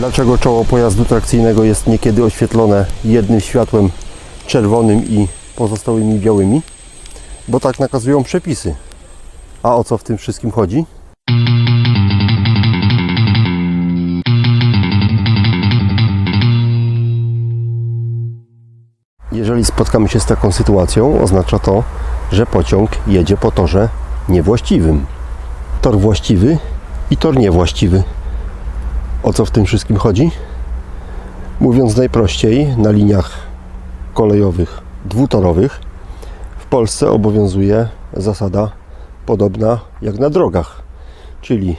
Dlaczego czoło pojazdu trakcyjnego jest niekiedy oświetlone jednym światłem czerwonym i pozostałymi białymi? Bo tak nakazują przepisy. A o co w tym wszystkim chodzi? Jeżeli spotkamy się z taką sytuacją, oznacza to, że pociąg jedzie po torze niewłaściwym. Tor właściwy i tor niewłaściwy. O co w tym wszystkim chodzi? Mówiąc najprościej, na liniach kolejowych dwutorowych w Polsce obowiązuje zasada podobna jak na drogach, czyli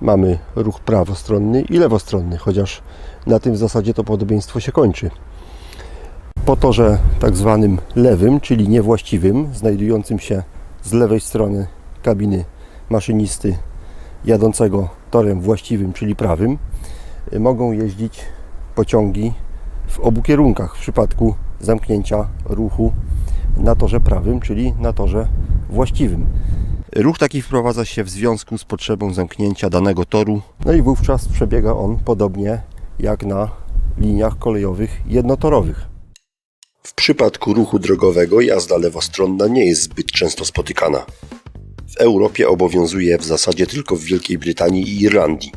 mamy ruch prawostronny i lewostronny, chociaż na tym zasadzie to podobieństwo się kończy. Po torze tak zwanym lewym, czyli niewłaściwym, znajdującym się z lewej strony kabiny maszynisty jadącego torem właściwym, czyli prawym, y, mogą jeździć pociągi w obu kierunkach w przypadku zamknięcia ruchu na torze prawym, czyli na torze właściwym. Ruch taki wprowadza się w związku z potrzebą zamknięcia danego toru, no i wówczas przebiega on podobnie jak na liniach kolejowych jednotorowych. W przypadku ruchu drogowego jazda lewostronna nie jest zbyt często spotykana. W Europie obowiązuje w zasadzie tylko w Wielkiej Brytanii i Irlandii.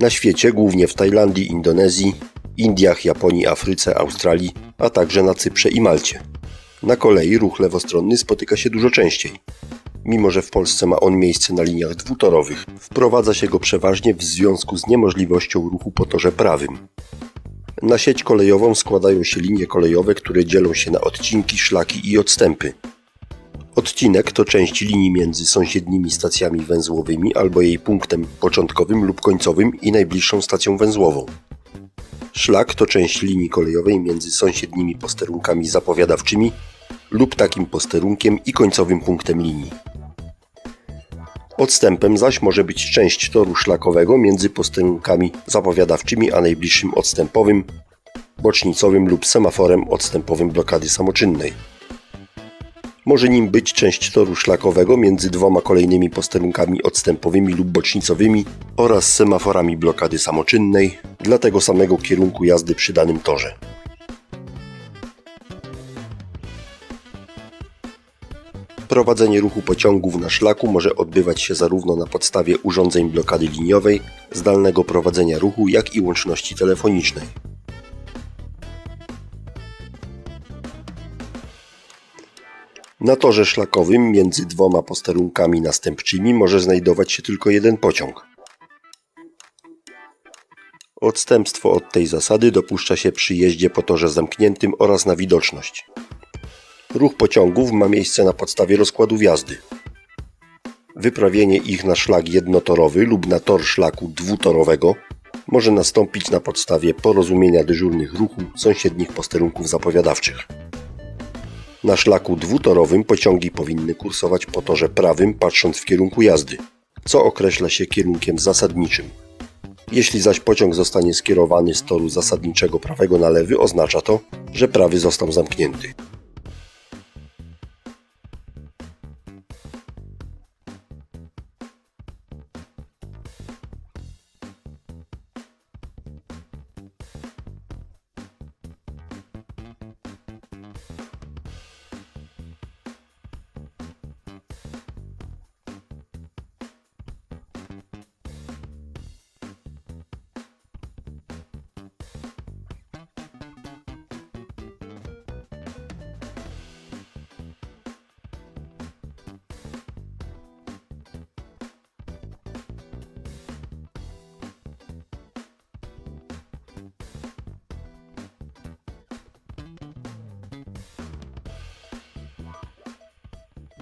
Na świecie, głównie w Tajlandii, Indonezji, Indiach, Japonii, Afryce, Australii, a także na Cyprze i Malcie. Na kolei ruch lewostronny spotyka się dużo częściej. Mimo, że w Polsce ma on miejsce na liniach dwutorowych, wprowadza się go przeważnie w związku z niemożliwością ruchu po torze prawym. Na sieć kolejową składają się linie kolejowe, które dzielą się na odcinki, szlaki i odstępy. Odcinek to część linii między sąsiednimi stacjami węzłowymi albo jej punktem początkowym lub końcowym i najbliższą stacją węzłową. Szlak to część linii kolejowej między sąsiednimi posterunkami zapowiadawczymi lub takim posterunkiem i końcowym punktem linii. Odstępem zaś może być część toru szlakowego między posterunkami zapowiadawczymi a najbliższym odstępowym, bocznicowym lub semaforem odstępowym blokady samoczynnej. Może nim być część toru szlakowego między dwoma kolejnymi posterunkami odstępowymi lub bocznicowymi oraz semaforami blokady samoczynnej dla tego samego kierunku jazdy przy danym torze. Prowadzenie ruchu pociągów na szlaku może odbywać się zarówno na podstawie urządzeń blokady liniowej, zdalnego prowadzenia ruchu, jak i łączności telefonicznej. Na torze szlakowym między dwoma posterunkami następczymi może znajdować się tylko jeden pociąg. Odstępstwo od tej zasady dopuszcza się przy jeździe po torze zamkniętym oraz na widoczność. Ruch pociągów ma miejsce na podstawie rozkładów jazdy. Wyprawienie ich na szlak jednotorowy lub na tor szlaku dwutorowego może nastąpić na podstawie porozumienia dyżurnych ruchu sąsiednich posterunków zapowiadawczych. Na szlaku dwutorowym pociągi powinny kursować po torze prawym patrząc w kierunku jazdy, co określa się kierunkiem zasadniczym. Jeśli zaś pociąg zostanie skierowany z toru zasadniczego prawego na lewy, oznacza to, że prawy został zamknięty.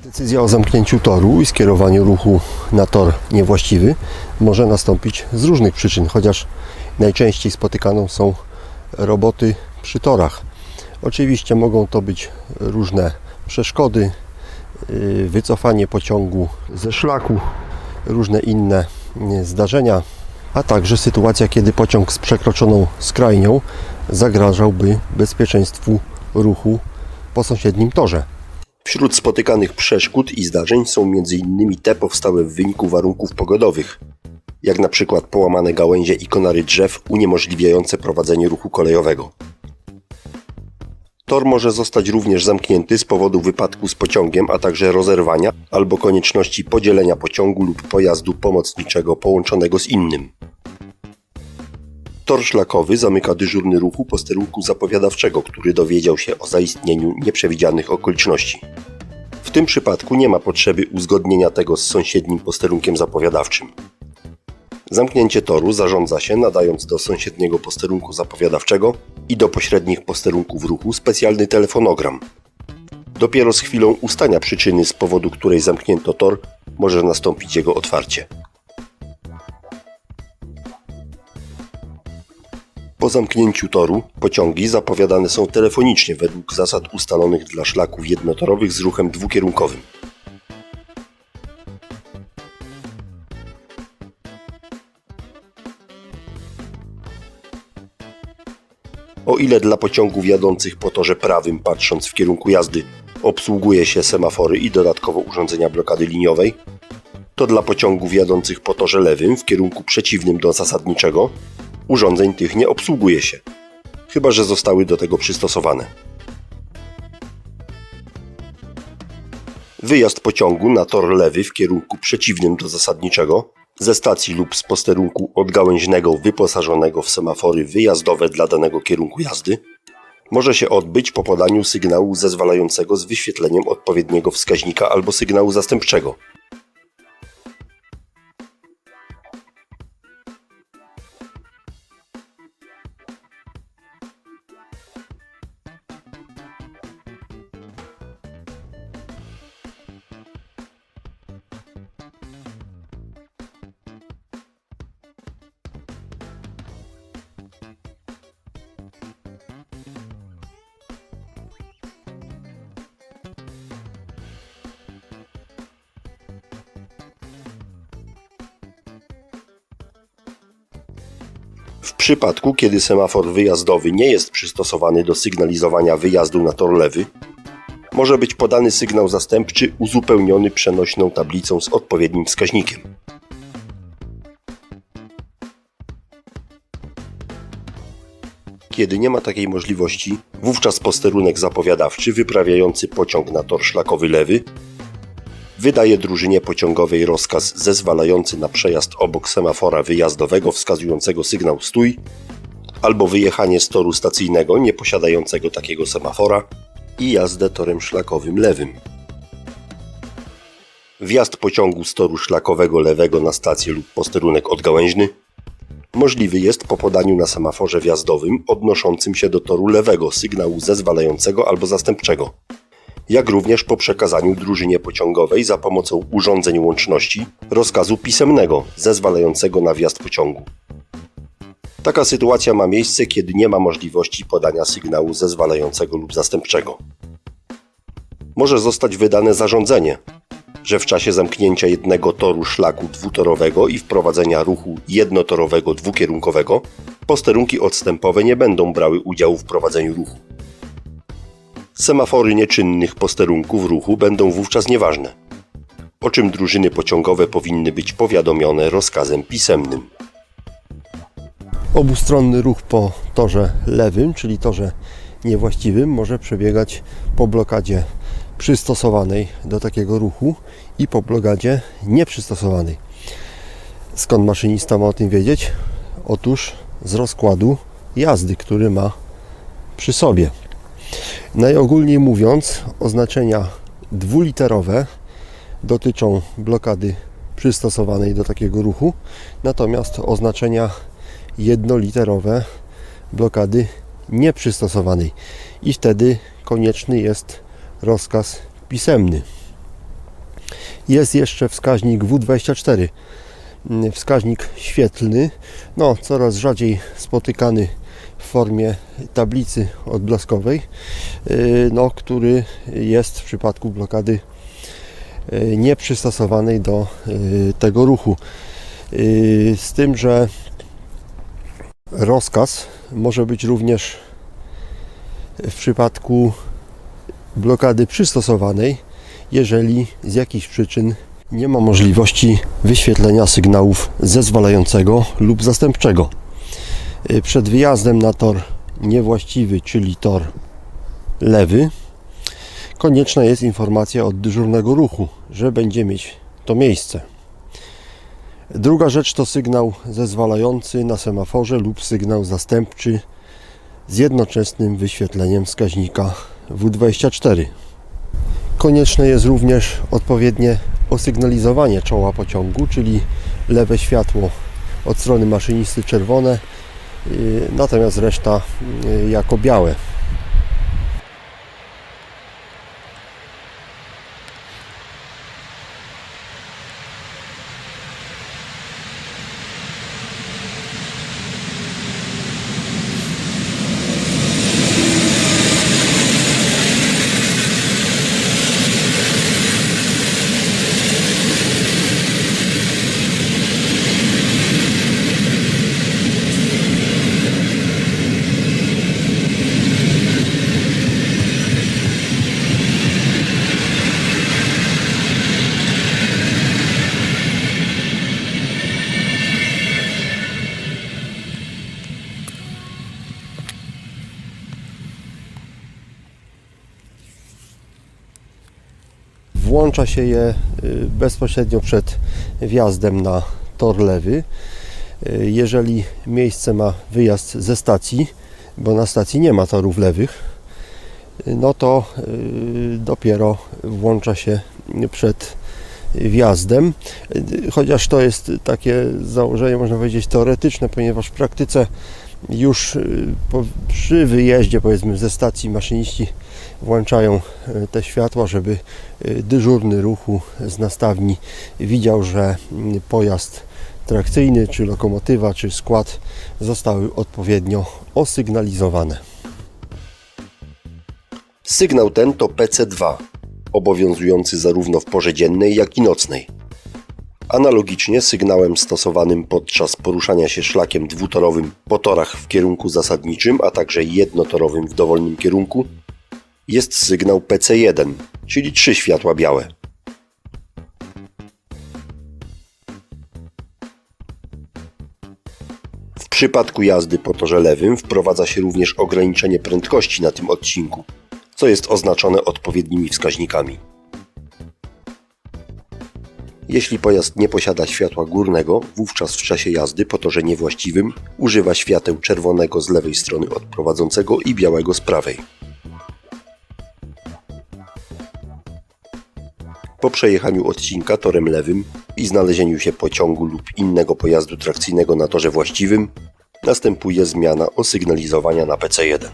Decyzja o zamknięciu toru i skierowaniu ruchu na tor niewłaściwy może nastąpić z różnych przyczyn, chociaż najczęściej spotykaną są roboty przy torach. Oczywiście mogą to być różne przeszkody, yy, wycofanie pociągu ze szlaku, różne inne zdarzenia, a także sytuacja, kiedy pociąg z przekroczoną skrajnią zagrażałby bezpieczeństwu ruchu po sąsiednim torze. Wśród spotykanych przeszkód i zdarzeń są m.in. te powstałe w wyniku warunków pogodowych. jak na przykład połamane gałęzie i konary drzew uniemożliwiające prowadzenie ruchu kolejowego. Tor może zostać również zamknięty z powodu wypadku z pociągiem, a także rozerwania albo konieczności podzielenia pociągu lub pojazdu pomocniczego połączonego z innym. Tor szlakowy zamyka dyżurny ruchu posterunku zapowiadawczego, który dowiedział się o zaistnieniu nieprzewidzianych okoliczności. W tym przypadku nie ma potrzeby uzgodnienia tego z sąsiednim posterunkiem zapowiadawczym. Zamknięcie toru zarządza się nadając do sąsiedniego posterunku zapowiadawczego i do pośrednich posterunków ruchu specjalny telefonogram. Dopiero z chwilą ustania przyczyny, z powodu której zamknięto tor, może nastąpić jego otwarcie. Po zamknięciu toru pociągi zapowiadane są telefonicznie według zasad ustalonych dla szlaków jednotorowych z ruchem dwukierunkowym. O ile dla pociągów jadących po torze prawym, patrząc w kierunku jazdy, obsługuje się semafory i dodatkowo urządzenia blokady liniowej, to dla pociągów jadących po torze lewym w kierunku przeciwnym do zasadniczego urządzeń tych nie obsługuje się, chyba że zostały do tego przystosowane. Wyjazd pociągu na tor lewy w kierunku przeciwnym do zasadniczego ze stacji lub z posterunku odgałęźnego wyposażonego w semafory wyjazdowe dla danego kierunku jazdy może się odbyć po podaniu sygnału zezwalającego z wyświetleniem odpowiedniego wskaźnika albo sygnału zastępczego. W przypadku, kiedy semafor wyjazdowy nie jest przystosowany do sygnalizowania wyjazdu na tor lewy, może być podany sygnał zastępczy uzupełniony przenośną tablicą z odpowiednim wskaźnikiem. Kiedy nie ma takiej możliwości, wówczas posterunek zapowiadawczy wyprawiający pociąg na tor szlakowy lewy wydaje drużynie pociągowej rozkaz zezwalający na przejazd obok semafora wyjazdowego wskazującego sygnał stój albo wyjechanie z toru stacyjnego nieposiadającego takiego semafora i jazdę torem szlakowym lewym. Wjazd pociągu z toru szlakowego lewego na stację lub posterunek odgałęźny możliwy jest po podaniu na semaforze wjazdowym odnoszącym się do toru lewego sygnału zezwalającego albo zastępczego jak również po przekazaniu drużynie pociągowej za pomocą urządzeń łączności rozkazu pisemnego zezwalającego na wjazd pociągu. Taka sytuacja ma miejsce, kiedy nie ma możliwości podania sygnału zezwalającego lub zastępczego. Może zostać wydane zarządzenie, że w czasie zamknięcia jednego toru szlaku dwutorowego i wprowadzenia ruchu jednotorowego dwukierunkowego posterunki odstępowe nie będą brały udziału w prowadzeniu ruchu. Semafory nieczynnych posterunków ruchu będą wówczas nieważne, o czym drużyny pociągowe powinny być powiadomione rozkazem pisemnym. Obustronny ruch po torze lewym, czyli torze niewłaściwym, może przebiegać po blokadzie przystosowanej do takiego ruchu i po blokadzie nieprzystosowanej. Skąd maszynista ma o tym wiedzieć? Otóż z rozkładu jazdy, który ma przy sobie. Najogólniej mówiąc, oznaczenia dwuliterowe dotyczą blokady przystosowanej do takiego ruchu, natomiast oznaczenia jednoliterowe blokady nieprzystosowanej. I wtedy konieczny jest rozkaz pisemny. Jest jeszcze wskaźnik W24, wskaźnik świetlny, no coraz rzadziej spotykany formie tablicy odblaskowej, y, no, który jest w przypadku blokady y, nieprzystosowanej do y, tego ruchu. Z tym, że rozkaz może być również w przypadku blokady przystosowanej, jeżeli z jakichś przyczyn Nie ma możliwości wyświetlenia sygnałów zezwalającego lub zastępczego. Y, Przed wyjazdem na tor niewłaściwy, czyli tor lewy, konieczna jest informacja od dyżurnego ruchu, że będzie mieć to miejsce. Druga rzecz to sygnał zezwalający na semaforze lub sygnał zastępczy z jednoczesnym wyświetleniem wskaźnika W24. Konieczne jest również odpowiednie osygnalizowanie czoła pociągu, czyli lewe światło od strony maszynisty czerwone, natomiast reszta yy, jako białe. Włącza się je y, bezpośrednio przed wjazdem na tor lewy. Y, Jeżeli miejsce ma wyjazd ze stacji, bo na stacji nie ma torów lewych, y, no to dopiero włącza się przed wjazdem. Chociaż to jest takie założenie, można powiedzieć, teoretyczne, ponieważ w praktyce już przy wyjeździe powiedzmy ze stacji maszyniści włączają y, te światła, żeby y, dyżurny ruchu z nastawni widział, że mm, pojazd trakcyjny, czy lokomotywa, czy skład zostały odpowiednio osygnalizowane. Sygnał ten to PC2, obowiązujący zarówno w porze dziennej, jak i nocnej. Analogicznie sygnałem stosowanym podczas poruszania się szlakiem dwutorowym po torach w kierunku zasadniczym, a także jednotorowym w dowolnym kierunku, jest sygnał PC1, czyli trzy światła białe. W przypadku jazdy po torze lewym wprowadza się również ograniczenie prędkości na tym odcinku, co jest oznaczone odpowiednimi wskaźnikami. Jeśli pojazd nie posiada światła górnego, wówczas w czasie jazdy po torze niewłaściwym używa świateł czerwonego z lewej strony od prowadzącego i białego z prawej. Po przejechaniu odcinka torem lewym i znalezieniu się pociągu lub innego pojazdu trakcyjnego na torze właściwym, następuje zmiana osygnalizowania na PC1.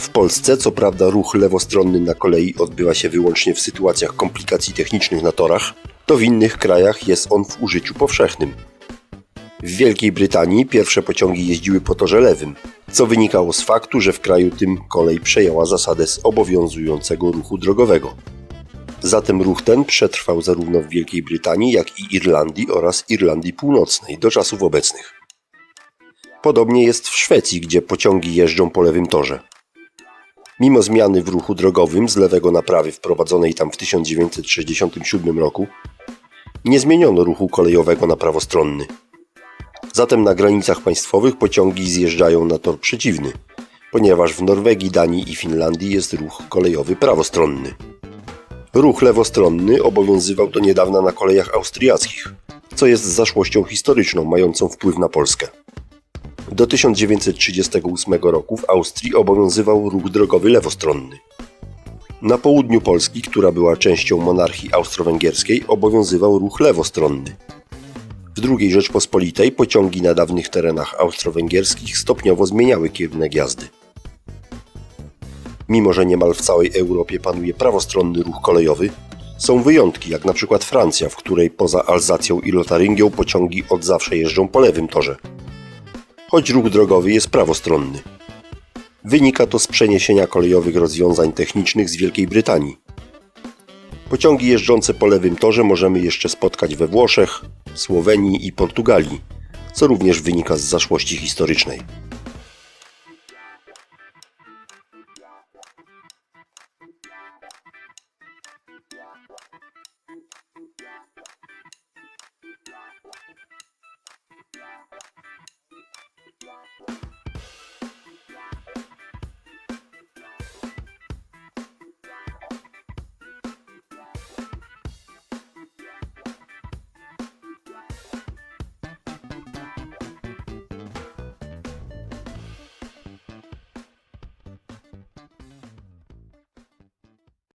W Polsce, co prawda, ruch lewostronny na kolei odbywa się wyłącznie w sytuacjach komplikacji technicznych na torach, to w innych krajach jest on w użyciu powszechnym. W Wielkiej Brytanii pierwsze pociągi jeździły po torze lewym, co wynikało z faktu, że w kraju tym kolej przejęła zasadę z obowiązującego ruchu drogowego. Zatem ruch ten przetrwał zarówno w Wielkiej Brytanii, jak i Irlandii oraz Irlandii Północnej do czasów obecnych. Podobnie jest w Szwecji, gdzie pociągi jeżdżą po lewym torze. Mimo zmiany w ruchu drogowym z lewego na prawy wprowadzonej tam w 1967 roku, nie zmieniono ruchu kolejowego na prawostronny. Zatem na granicach państwowych pociągi zjeżdżają na tor przeciwny, ponieważ w Norwegii, Danii i Finlandii jest ruch kolejowy prawostronny. Ruch lewostronny obowiązywał do niedawna na kolejach austriackich, co jest zaszłością historyczną mającą wpływ na Polskę. Do 1938 roku w Austrii obowiązywał ruch drogowy lewostronny. Na południu Polski, która była częścią monarchii austro-węgierskiej, obowiązywał ruch lewostronny. W II Rzeczpospolitej pociągi na dawnych terenach austro-węgierskich stopniowo zmieniały kierunek jazdy. Mimo, że niemal w całej Europie panuje prawostronny ruch kolejowy, są wyjątki, jak na przykład Francja, w której poza Alzacją i Lotaryngią pociągi od zawsze jeżdżą po lewym torze choć ruch drogowy jest prawostronny. Wynika to z przeniesienia kolejowych rozwiązań technicznych z Wielkiej Brytanii. Pociągi jeżdżące po lewym torze możemy jeszcze spotkać we Włoszech, Słowenii i Portugalii, co również wynika z zaszłości historycznej.